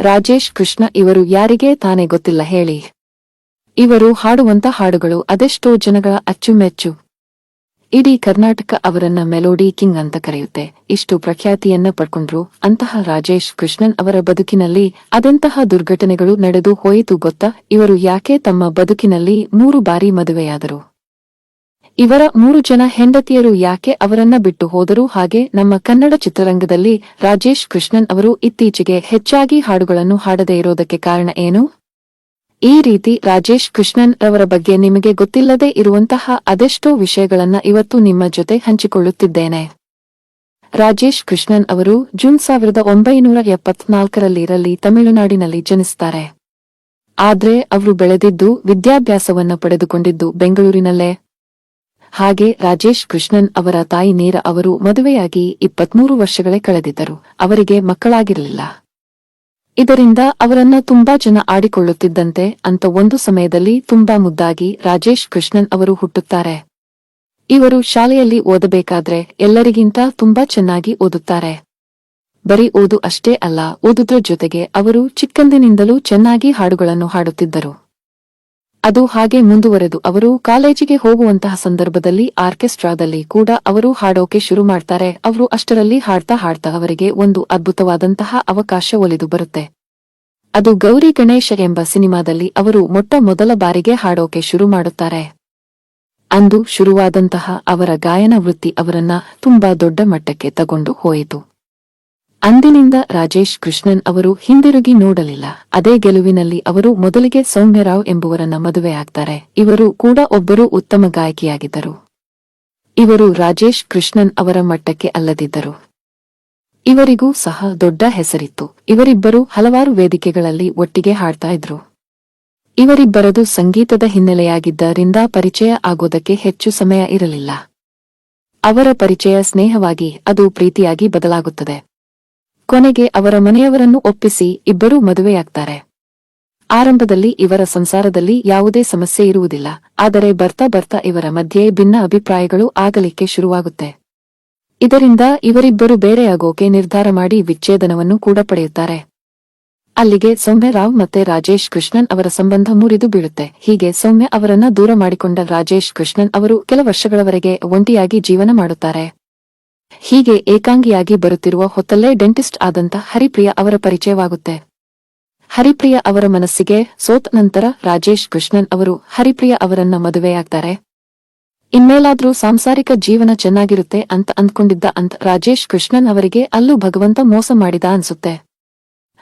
ರಾಜೇಶ್ ಕೃಷ್ಣ ಇವರು ಯಾರಿಗೆ ತಾನೇ ಗೊತ್ತಿಲ್ಲ ಹೇಳಿ. ಇವರು ಹಾಡುವಂತ ಹಾಡುಗಳು ಅದೆಷ್ಟೋ ಜನಗಳ ಅಚ್ಚುಮೆಚ್ಚು. ಇಡೀ ಕರ್ನಾಟಕ ಅವರನ್ನ ಮೆಲೋಡಿ ಕಿಂಗ್ ಅಂತ ಕರೆಯುತ್ತೆ. ಇಷ್ಟು ಪ್ರಖ್ಯಾತಿಯನ್ನ ಪಡ್ಕೊಂಡ್ರು ಅಂತಹ ರಾಜೇಶ್ ಕೃಷ್ಣನ್ ಅವರ ಬದುಕಿನಲ್ಲಿ ಅದೆಂತಹ ದುರ್ಘಟನೆಗಳು ನಡೆದು ಹೋಯಿತು ಗೊತ್ತಾ? ಇವರು ಯಾಕೆ ತಮ್ಮ ಬದುಕಿನಲ್ಲಿ ಮೂರು ಬಾರಿ ಮದುವೆಯಾದರು? ಇವರ ಮೂರು ಜನ ಹೆಂಡತಿಯರು ಯಾಕೆ ಅವರನ್ನ ಬಿಟ್ಟು ಹೋದರು ಹಾಗೆ ನಮ್ಮ ಕನ್ನಡ ಚಿತ್ರರಂಗದಲ್ಲಿ ರಾಜೇಶ್ ಕೃಷ್ಣನ್ ಅವರು ಇತ್ತೀಚೆಗೆ ಹೆಚ್ಚಾಗಿ ಹಾಡುಗಳನ್ನು ಹಾಡದೇ ಇರೋದಕ್ಕೆ ಕಾರಣ ಏನು? ಈ ರೀತಿ ರಾಜೇಶ್ ಕೃಷ್ಣನ್ ಅವರ ಬಗ್ಗೆ ನಿಮಗೆ ಗೊತ್ತಿಲ್ಲದೆ ಇರುವಂತಹ ಅದೆಷ್ಟೋ ವಿಷಯಗಳನ್ನ ಇವತ್ತು ನಿಮ್ಮ ಜೊತೆ ಹಂಚಿಕೊಳ್ಳುತ್ತಿದ್ದೇನೆ. ರಾಜೇಶ್ ಕೃಷ್ಣನ್ ಅವರು ಜೂನ್ ಸಾವಿರದ ಒಂಬೈನೂರ ಎಪ್ಪತ್ನಾಲ್ಕರಲ್ಲಿರಲ್ಲಿ ತಮಿಳುನಾಡಿನಲ್ಲಿ ಜನಿಸುತ್ತಾರೆ ಆದ್ರೆ ಅವರು ಬೆಳೆದಿದ್ದು ವಿದ್ಯಾಭ್ಯಾಸವನ್ನು ಪಡೆದುಕೊಂಡಿದ್ದು ಬೆಂಗಳೂರಿನಲ್ಲೇ. ಹಾಗೆ ರಾಜೇಶ್ ಕೃಷ್ಣನ್ ಅವರ ತಾಯಿ ನೇರ ಅವರು ಮದುವೆಯಾಗಿ ಇಪ್ಪತ್ಮೂರು ವರ್ಷಗಳೇ ಕಳೆದಿದ್ದರು. ಅವರಿಗೆ ಮಕ್ಕಳಾಗಿರಲಿಲ್ಲ. ಇದರಿಂದ ಅವರನ್ನ ತುಂಬಾ ಜನ ಆಡಿಕೊಳ್ಳುತ್ತಿದ್ದಂತೆ ಅಂತ ಒಂದು ಸಮಯದಲ್ಲಿ ತುಂಬಾ ಮುದ್ದಾಗಿ ರಾಜೇಶ್ ಕೃಷ್ಣನ್ ಅವರು ಹುಟ್ಟುತ್ತಾರೆ. ಇವರು ಶಾಲೆಯಲ್ಲಿ ಓದಬೇಕಾದ್ರೆ ಎಲ್ಲರಿಗಿಂತ ತುಂಬಾ ಚೆನ್ನಾಗಿ ಓದುತ್ತಾರೆ. ಬರೀ ಓದು ಅಷ್ಟೇ ಅಲ್ಲ, ಓದುದ್ರ ಜೊತೆಗೆ ಅವರು ಚಿಕ್ಕಂದಿನಿಂದಲೂ ಚೆನ್ನಾಗಿ ಹಾಡುಗಳನ್ನು ಹಾಡುತ್ತಿದ್ದರು. ಅದು ಹಾಗೆ ಮುಂದುವರೆದು ಅವರು ಕಾಲೇಜಿಗೆ ಹೋಗುವಂತಹ ಸಂದರ್ಭದಲ್ಲಿ ಆರ್ಕೆಸ್ಟ್ರಾದಲ್ಲಿ ಕೂಡ ಅವರು ಹಾಡೋಕೆ ಶುರು ಮಾಡ್ತಾರೆ. ಅವರು ಅಷ್ಟರಲ್ಲಿ ಹಾಡ್ತಾ ಹಾಡ್ತಾ ಅವರಿಗೆ ಒಂದು ಅದ್ಭುತವಾದಂತಹ ಅವಕಾಶ ಒಲಿದು ಬರುತ್ತೆ. ಅದು ಗೌರಿ ಗಣೇಶ ಎಂಬ ಸಿನಿಮಾದಲ್ಲಿ ಅವರು ಮೊಟ್ಟ ಮೊದಲ ಬಾರಿಗೆ ಹಾಡೋಕೆ ಶುರು ಮಾಡುತ್ತಾರೆ. ಅಂದು ಶುರುವಾದಂತಹ ಅವರ ಗಾಯನ ವೃತ್ತಿ ಅವರನ್ನ ತುಂಬಾ ದೊಡ್ಡ ಮಟ್ಟಕ್ಕೆ ತಗೊಂಡು ಹೋಯಿತು. ಅಂದಿನಿಂದ ರಾಜೇಶ್ ಕೃಷ್ಣನ್ ಅವರು ಹಿಂದಿರುಗಿ ನೋಡಲಿಲ್ಲ. ಅದೇ ಗೆಲುವಿನಲ್ಲಿ ಅವರು ಮೊದಲಿಗೆ ಸೌಮ್ಯರಾವ್ ಎಂಬುವರನ್ನ ಮದುವೆಯಾಗ್ತಾರೆ ಇವರು ಕೂಡ ಒಬ್ಬರು ಉತ್ತಮ ಗಾಯಕಿಯಾಗಿದ್ದರು. ಇವರು ರಾಜೇಶ್ ಕೃಷ್ಣನ್ ಅವರ ಮಟ್ಟಕ್ಕೆ ಅಲ್ಲದಿದ್ದರು. ಇವರಿಗೂ ಸಹ ದೊಡ್ಡ ಹೆಸರಿತ್ತು. ಇವರಿಬ್ಬರು ಹಲವಾರು ವೇದಿಕೆಗಳಲ್ಲಿ ಒಟ್ಟಿಗೆ ಹಾಡ್ತಾ ಇದ್ರು. ಇವರಿಬ್ಬರದು ಸಂಗೀತದ ಹಿನ್ನೆಲೆಯಾಗಿದ್ದರಿಂದ ಪರಿಚಯ ಆಗೋದಕ್ಕೆ ಹೆಚ್ಚು ಸಮಯ ಇರಲಿಲ್ಲ. ಅವರ ಪರಿಚಯ ಸ್ನೇಹವಾಗಿ ಅದು ಪ್ರೀತಿಯಾಗಿ ಬದಲಾಗುತ್ತದೆ. ಕೊನೆಗೆ ಅವರ ಮನೆಯವರನ್ನು ಒಪ್ಪಿಸಿ ಇಬ್ಬರೂ ಮದುವೆಯಾಗ್ತಾರೆ. ಆರಂಭದಲ್ಲಿ ಇವರ ಸಂಸಾರದಲ್ಲಿ ಯಾವುದೇ ಸಮಸ್ಯೆ ಇರುವುದಿಲ್ಲ, ಆದರೆ ಬರ್ತಾ ಬರ್ತಾ ಇವರ ಮಧ್ಯೆ ಭಿನ್ನ ಅಭಿಪ್ರಾಯಗಳು ಆಗಲಿಕ್ಕೆ ಶುರುವಾಗುತ್ತೆ. ಇದರಿಂದ ಇವರಿಬ್ಬರು ಬೇರೆಯಾಗೋಕೆ ನಿರ್ಧಾರ ಮಾಡಿ ವಿಚ್ಛೇದನವನ್ನು ಕೂಡ ಪಡೆಯುತ್ತಾರೆ. ಅಲ್ಲಿಗೆ ಸೌಮ್ಯ ರಾವ್ ಮತ್ತೆ ರಾಜೇಶ್ ಕೃಷ್ಣನ್ ಅವರ ಸಂಬಂಧ ಮುರಿದು ಬೀಳುತ್ತೆ. ಹೀಗೆ ಸೌಮ್ಯ ಅವರನ್ನ ದೂರ ಮಾಡಿಕೊಂಡ ರಾಜೇಶ್ ಕೃಷ್ಣನ್ ಅವರು ಕೆಲ ವರ್ಷಗಳವರೆಗೆ ಒಂಟಿಯಾಗಿ ಜೀವನ ಮಾಡುತ್ತಾರೆ. ಹೀಗೆ ಏಕಾಂಗಿಯಾಗಿ ಬರುತ್ತಿರುವ ಹೊತ್ತಲ್ಲೇ ಡೆಂಟಿಸ್ಟ್ ಆದಂತ ಹರಿಪ್ರಿಯ ಅವರ ಪರಿಚಯವಾಗುತ್ತೆ. ಹರಿಪ್ರಿಯ ಅವರ ಮನಸ್ಸಿಗೆ ಸೋತ್ ನಂತರ ರಾಜೇಶ್ ಕೃಷ್ಣನ್ ಅವರು ಹರಿಪ್ರಿಯ ಅವರನ್ನ ಮದುವೆಯಾಗ್ತಾರೆ. ಇನ್ಮೇಲಾದ್ರೂ ಸಾಂಸಾರಿಕ ಜೀವನ ಚೆನ್ನಾಗಿರುತ್ತೆ ಅಂತ ಅಂದ್ಕೊಂಡಿದ್ದ ಅಂತ ರಾಜೇಶ್ ಕೃಷ್ಣನ್ ಅವರಿಗೆ ಅಲ್ಲೂ ಭಗವಂತ ಮೋಸ ಮಾಡಿದ ಅನ್ಸುತ್ತೆ.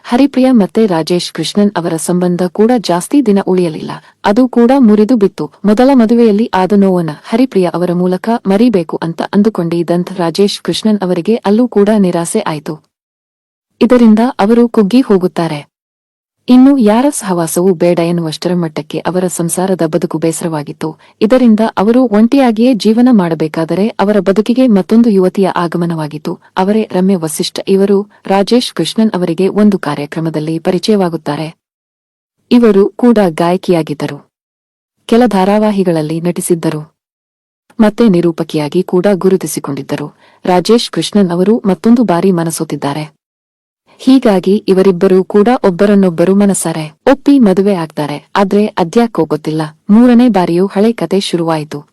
ಹರಿಪ್ರಿಯ ಮತ್ತೆ ರಾಜೇಶ್ ಕೃಷ್ಣನ್ ಅವರ ಸಂಬಂಧ ಕೂಡ ಜಾಸ್ತಿ ದಿನ ಉಳಿಯಲಿಲ್ಲ. ಅದು ಕೂಡ ಮುರಿದು ಬಿತ್ತು. ಮೊದಲ ಮದುವೆಯಲ್ಲಿ ಆದ ನೋವನ್ನ ಹರಿಪ್ರಿಯ ಅವರ ಮೂಲಕ ಮರಿಬೇಕು ಅಂತ ಅಂದುಕೊಂಡಿದ್ದಂಥ ರಾಜೇಶ್ ಕೃಷ್ಣನ್ ಅವರಿಗೆ ಅಲ್ಲೂ ಕೂಡ ನಿರಾಸೆ ಆಯಿತು. ಇದರಿಂದ ಅವರು ಕುಗ್ಗಿ ಹೋಗುತ್ತಾರೆ. ಇನ್ನು ಯಾರ ಸಹವಾಸವೂ ಬೇಡ ಎನ್ನುವಷ್ಟರ ಮಟ್ಟಕ್ಕೆ ಅವರ ಸಂಸಾರದ ಬದುಕು ಬೇಸರವಾಗಿತ್ತು. ಇದರಿಂದ ಅವರು ಒಂಟಿಯಾಗಿಯೇ ಜೀವನ ಮಾಡಬೇಕಾದರೆ ಅವರ ಬದುಕಿಗೆ ಮತ್ತೊಂದು ಯುವತಿಯ ಆಗಮನವಾಗಿತ್ತು. ಅವರೇ ರಮ್ಯ ವಸಿಷ್ಠ ಇವರು ರಾಜೇಶ್ ಕೃಷ್ಣನ್ ಅವರಿಗೆ ಒಂದು ಕಾರ್ಯಕ್ರಮದಲ್ಲಿ ಪರಿಚಯವಾಗುತ್ತಾರೆ. ಇವರು ಕೂಡ ಗಾಯಕಿಯಾಗಿದ್ದರು. ಕೆಲ ಧಾರಾವಾಹಿಗಳಲ್ಲಿ ನಟಿಸಿದ್ದರು. ಮತ್ತೆ ನಿರೂಪಕಿಯಾಗಿ ಕೂಡ ಗುರುತಿಸಿಕೊಂಡಿದ್ದರು. ರಾಜೇಶ್ ಕೃಷ್ಣನ್ ಅವರು ಮತ್ತೊಂದು ಬಾರಿ ಮನಸೋತಿದ್ದಾರೆ. ಹೀಗಾಗಿ ಇವರಿಬ್ಬರೂ ಕೂಡ ಒಬ್ಬರನ್ನೊಬ್ಬರು ಮನಸಾರೆ. ಒಪ್ಪಿ ಮದುವೆ ಆಗ್ತಾರೆ. ಆದ್ರೆ ಅದ್ಯಾಕೋ ಗೊತ್ತಿಲ್ಲ. ಮೂರನೇ ಬಾರಿಯೂ ಹಳೆ ಕತೆ ಶುರುವಾಯಿತು.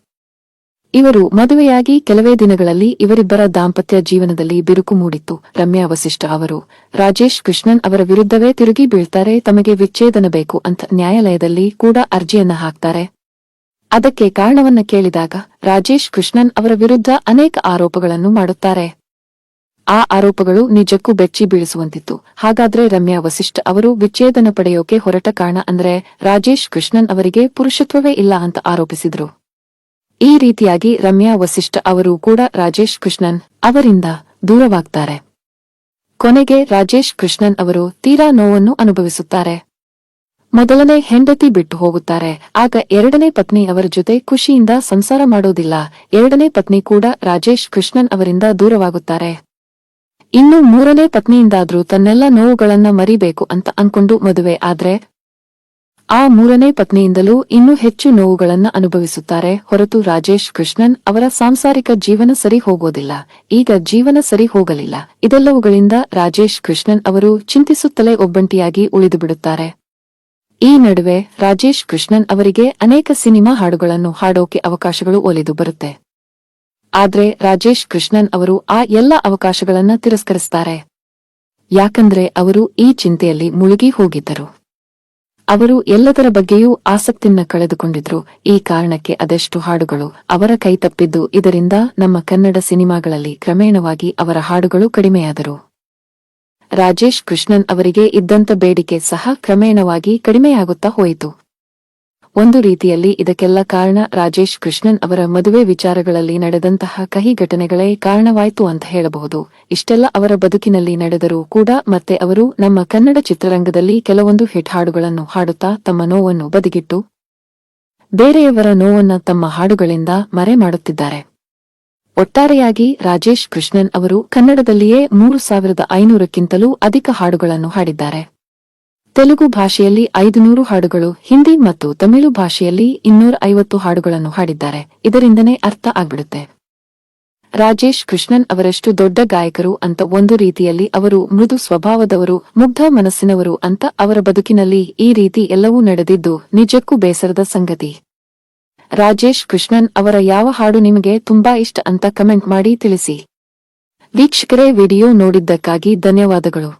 ಇವರು ಮದುವೆಯಾಗಿ ಕೆಲವೇ ದಿನಗಳಲ್ಲಿ ಇವರಿಬ್ಬರ ದಾಂಪತ್ಯ ಜೀವನದಲ್ಲಿ ಬಿರುಕು ಮೂಡಿತ್ತು. ರಮ್ಯಾ ವಸಿಷ್ಠ ಅವರು, ರಾಜೇಶ್ ಕೃಷ್ಣನ್ ಅವರ ವಿರುದ್ಧವೇ ತಿರುಗಿ ಬೀಳ್ತಾರೆ, ತಮಗೆ ವಿಚ್ಛೇದನ ಬೇಕು ಅಂತ ನ್ಯಾಯಾಲಯದಲ್ಲಿ ಕೂಡ ಅರ್ಜಿಯನ್ನ ಹಾಕ್ತಾರೆ. ಅದಕ್ಕೆ ಕಾರಣವನ್ನ ಕೇಳಿದಾಗ ರಾಜೇಶ್ ಕೃಷ್ಣನ್ ಅವರ ವಿರುದ್ಧ ಅನೇಕ ಆರೋಪಗಳನ್ನು ಮಾಡುತ್ತಾರೆ. ಆ ಆರೋಪಗಳು ನಿಜಕ್ಕೂ ಬೆಚ್ಚಿ ಬೀಳಿಸುವಂತಿತ್ತು. ಹಾಗಾದ್ರೆ ರಮ್ಯಾ ವಸಿಷ್ಠ ಅವರು ವಿಚ್ಛೇದನ ಪಡೆಯೋಕೆ ಹೊರಟ ಕಾರಣ ಅಂದ್ರೆ ರಾಜೇಶ್ ಕೃಷ್ಣನ್ ಅವರಿಗೆ ಪುರುಷತ್ವವೇ ಇಲ್ಲ ಅಂತ ಆರೋಪಿಸಿದ್ರು. ಈ ರೀತಿಯಾಗಿ ರಮ್ಯಾ ವಸಿಷ್ಠ ಅವರು ಕೂಡ ರಾಜೇಶ್ ಕೃಷ್ಣನ್ ಅವರಿಂದ ದೂರವಾಗ್ತಾರೆ. ಕೊನೆಗೆ ರಾಜೇಶ್ ಕೃಷ್ಣನ್ ಅವರು ತೀರಾ ನೋವನ್ನು ಅನುಭವಿಸುತ್ತಾರೆ. ಮೊದಲನೇ ಹೆಂಡತಿ ಬಿಟ್ಟು ಹೋಗುತ್ತಾರೆ. ಆಗ ಎರಡನೇ ಪತ್ನಿ ಅವರ ಜೊತೆ ಖುಷಿಯಿಂದ ಸಂಸಾರ ಮಾಡೋದಿಲ್ಲ. ಎರಡನೇ ಪತ್ನಿ ಕೂಡ ರಾಜೇಶ್ ಕೃಷ್ಣನ್ ಅವರಿಂದ ದೂರವಾಗುತ್ತಾರೆ. ಇನ್ನು ಮೂರನೇ ಪತ್ನಿಯಿಂದಾದ್ರೂ ತನ್ನೆಲ್ಲ ನೋವುಗಳನ್ನ ಮರಿಬೇಕು ಅಂತ ಅನ್ಕೊಂಡು ಮದುವೆ ಆದ್ರೆ, ಆ ಮೂರನೇ ಪತ್ನಿಯಿಂದಲೂ ಇನ್ನೂ ಹೆಚ್ಚು ನೋವುಗಳನ್ನ ಅನುಭವಿಸುತ್ತಾರೆ. ಹೊರತು ರಾಜೇಶ್ ಕೃಷ್ಣನ್ ಅವರ ಸಾಂಸಾರಿಕ ಜೀವನ ಸರಿ ಹೋಗೋದಿಲ್ಲ. ಈಗ ಜೀವನ ಸರಿ ಹೋಗಲಿಲ್ಲ. ಇದೆಲ್ಲವುಗಳಿಂದ ರಾಜೇಶ್ ಕೃಷ್ಣನ್ ಅವರು ಚಿಂತಿಸುತ್ತಲೇ ಒಬ್ಬಂಟಿಯಾಗಿ ಉಳಿದುಬಿಡುತ್ತಾರೆ. ಈ ನಡುವೆ ರಾಜೇಶ್ ಕೃಷ್ಣನ್ ಅವರಿಗೆ ಅನೇಕ ಸಿನಿಮಾ ಹಾಡುಗಳನ್ನು ಹಾಡೋಕೆ ಅವಕಾಶಗಳು ಒಲಿದು ಬರುತ್ತೆ. ಆದ್ರೆ ರಾಜೇಶ್ ಕೃಷ್ಣನ್ ಅವರು ಆ ಎಲ್ಲ ಅವಕಾಶಗಳನ್ನ ತಿರಸ್ಕರಿಸ್ತಾರೆ. ಯಾಕಂದ್ರೆ ಅವರು ಈ ಚಿಂತೆಯಲ್ಲಿ ಮುಳುಗಿ ಹೋಗಿದ್ದರು. ಅವರು ಎಲ್ಲದರ ಬಗ್ಗೆಯೂ ಆಸಕ್ತಿಯನ್ನ ಕಳೆದುಕೊಂಡಿದ್ರು. ಈ ಕಾರಣಕ್ಕೆ ಅದೆಷ್ಟು ಹಾಡುಗಳು ಅವರ ಕೈ ತಪ್ಪಿದ್ದು ಇದರಿಂದ ನಮ್ಮ ಕನ್ನಡ ಸಿನಿಮಾಗಳಲ್ಲಿ ಕ್ರಮೇಣವಾಗಿ ಅವರ ಹಾಡುಗಳು ಕಡಿಮೆಯಾದರು. ರಾಜೇಶ್ ಕೃಷ್ಣನ್ ಅವರಿಗೆ ಇದ್ದಂತ ಬೇಡಿಕೆ ಸಹ ಕ್ರಮೇಣವಾಗಿ ಕಡಿಮೆಯಾಗುತ್ತಾ ಹೋಯಿತು. ಒಂದು ರೀತಿಯಲ್ಲಿ ಇದಕ್ಕೆಲ್ಲ ಕಾರಣ ರಾಜೇಶ್ ಕೃಷ್ಣನ್ ಅವರ ಮದುವೆ ವಿಚಾರಗಳಲ್ಲಿ ನಡೆದಂತಹ ಕಹಿ ಘಟನೆಗಳೇ ಕಾರಣವಾಯಿತು ಅಂತ ಹೇಳಬಹುದು. ಇಷ್ಟೆಲ್ಲ ಅವರ ಬದುಕಿನಲ್ಲಿ ನಡೆದರೂ ಕೂಡ ಮತ್ತೆ ಅವರು ನಮ್ಮ ಕನ್ನಡ ಚಿತ್ರರಂಗದಲ್ಲಿ ಕೆಲವೊಂದು ಹಿಟ್ ಹಾಡುಗಳನ್ನು ಹಾಡುತ್ತಾ ತಮ್ಮ ನೋವನ್ನು ಬದಿಗಿಟ್ಟು ಬೇರೆಯವರ ನೋವನ್ನು ತಮ್ಮ ಹಾಡುಗಳಿಂದ ಮರೆ ಮಾಡುತ್ತಿದ್ದಾರೆ. ಒಟ್ಟಾರೆಯಾಗಿ ರಾಜೇಶ್ ಕೃಷ್ಣನ್ ಅವರು ಕನ್ನಡದಲ್ಲಿಯೇ ಮೂರು ಸಾವಿರದ ಐನೂರಕ್ಕಿಂತಲೂ ಅಧಿಕ ಹಾಡುಗಳನ್ನು ಹಾಡಿದ್ದಾರೆ. ತೆಲುಗು ಭಾಷೆಯಲ್ಲಿ ಐದುನೂರು ಹಾಡುಗಳು, ಹಿಂದಿ ಮತ್ತು ತಮಿಳು ಭಾಷೆಯಲ್ಲಿ ಇನ್ನೂರ ಐವತ್ತು ಹಾಡುಗಳನ್ನು ಹಾಡಿದ್ದಾರೆ. ಇದರಿಂದನೇ ಅರ್ಥ ಆಗ್ಬಿಡುತ್ತೆ. ರಾಜೇಶ್ ಕೃಷ್ಣನ್ ಅವರಷ್ಟು ದೊಡ್ಡ ಗಾಯಕರು ಅಂತ ಒಂದು ರೀತಿಯಲ್ಲಿ ಅವರು ಮೃದು ಸ್ವಭಾವದವರು, ಮುಗ್ಧ ಮನಸ್ಸಿನವರು ಅಂತ ಅವರ ಬದುಕಿನಲ್ಲಿ ಈ ರೀತಿ ಎಲ್ಲವೂ ನಡೆದಿದ್ದು ನಿಜಕ್ಕೂ ಬೇಸರದ ಸಂಗತಿ. ರಾಜೇಶ್ ಕೃಷ್ಣನ್ ಅವರ ಯಾವ ಹಾಡು ನಿಮಗೆ ತುಂಬಾ ಇಷ್ಟ ಅಂತ ಕಮೆಂಟ್ ಮಾಡಿ ತಿಳಿಸಿ. ವೀಕ್ಷಕರೇ, ವಿಡಿಯೋ ನೋಡಿದ್ದಕ್ಕಾಗಿ ಧನ್ಯವಾದಗಳು.